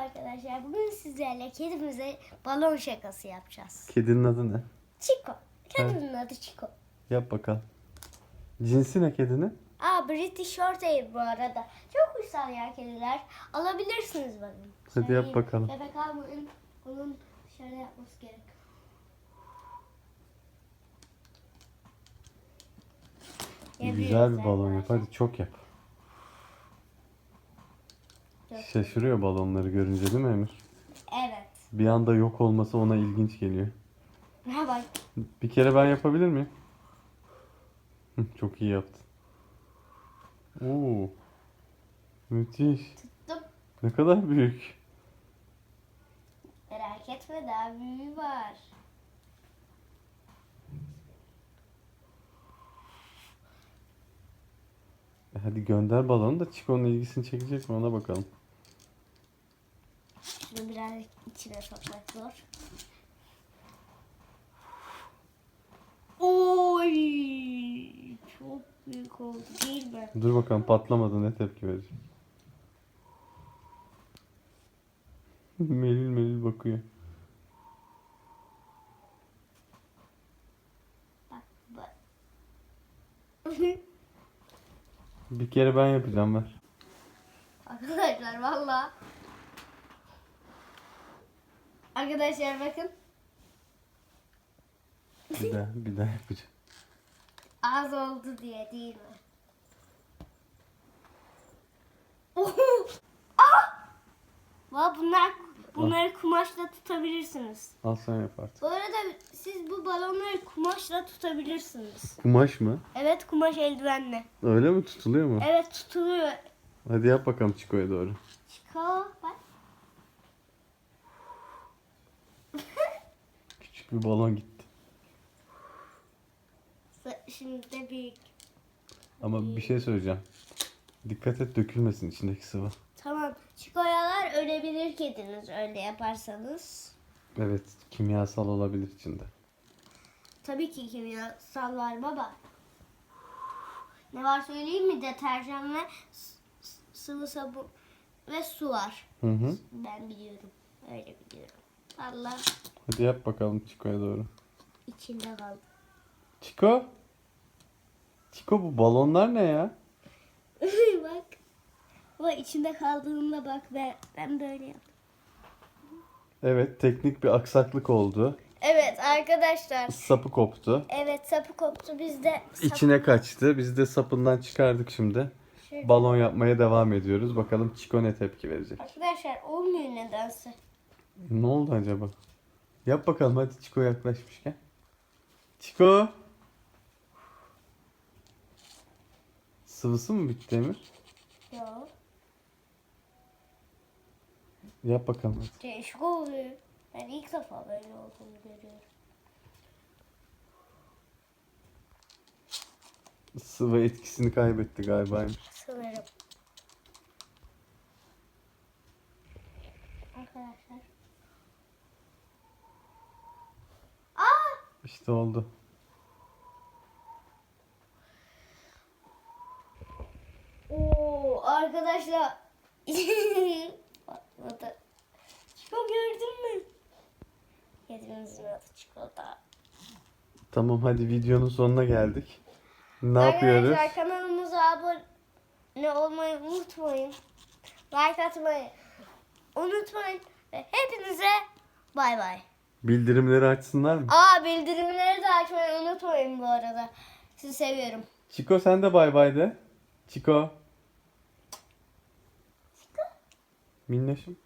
arkadaşlar. Bugün sizlerle kedimize balon şakası yapacağız. Kedinin adı ne? Chico. Kedinin adı Chico. Yap bakalım. Cinsi ne kedinin? Aa British Shorthair bu arada. Çok uysal ya kediler. Alabilirsiniz bana. Hadi yap bakalım. Bebek almayın. Onun dışarıda yapması gerek. Güzel bir balon yap. Hadi çok yap. Çok. Şaşırıyor balonları görünce değil mi Emir? Evet. Bir anda yok olması ona ilginç geliyor. Ha bak. Bir kere ben yapabilir miyim? Çok iyi yaptın. Oo. Müthiş. Tuttum. Ne kadar büyük. Merak etme daha büyüğü var. E Hadi gönder balonu da Chico'nun ilgisini çekecek mi ona bakalım. İçine sokmak zor. Oy! Çok büyük oldu değil mi? Dur bakalım patlamadı ne tepki verecek. melil melil bakıyor. Bak bak. Bir kere ben yapacağım ver. Arkadaşlar valla. Arkadaşlar bakın. Bir daha, bir daha yapacağım. Az oldu diye değil mi? ah! Valla bunlar bunları kumaşla tutabilirsiniz. Al sen yap artık. Bu arada siz bu balonları kumaşla tutabilirsiniz. Kumaş mı? Evet kumaş eldivenle. Öyle mi tutuluyor mu? Evet tutuluyor. Hadi yap bakalım Chico'ya doğru. Çıkar bak. Küçük bir balon gitti. Şimdi de büyük. Ama bir şey söyleyeceğim. Dikkat et dökülmesin içindeki sıvı. Tamam. Çikoyalar ölebilir kediniz öyle yaparsanız. Evet kimyasal olabilir içinde. Tabii ki kimyasal var baba. Ne var söyleyeyim mi? Deterjan ve sıvı sabun ve su var. Hı hı. Ben biliyorum. Öyle biliyorum. Allah Hadi yap bakalım Chico'ya doğru. içinde kaldı. Chico? Chico bu balonlar ne ya? bak. Bak içinde kaldığında bak ben, ben böyle yaptım. Evet teknik bir aksaklık oldu. Evet arkadaşlar. Sapı koptu. Evet sapı koptu. Biz de sap- İçine kaçtı. Biz de sapından çıkardık şimdi. Şöyle- Balon yapmaya devam ediyoruz. Bakalım Chico ne tepki verecek. Arkadaşlar olmuyor nedense. Ne oldu acaba? Yap bakalım hadi Chico yaklaşmışken. Chico. Sıvısı mı bitti Emir? Yok. Yap bakalım hadi. Değişik oluyor. Ben ilk defa böyle olduğunu görüyorum. Sıvı etkisini kaybetti galiba. Emir. Sanırım. Arkadaşlar. İşte oldu. Oo arkadaşlar. Patladı. Çiko gördün mü? Kedimizin adı çikolata. Tamam hadi videonun sonuna geldik. Ne yapıyoruz? Arkadaşlar kanalımıza abone olmayı unutmayın. Like atmayı unutmayın. Ve hepinize bay bay. Bildirimleri açsınlar mı? Aa bildirimleri de açmayı unutmayın bu arada. Sizi seviyorum. Chico sen de bay bay de. Chico. Chico. Minnoşum.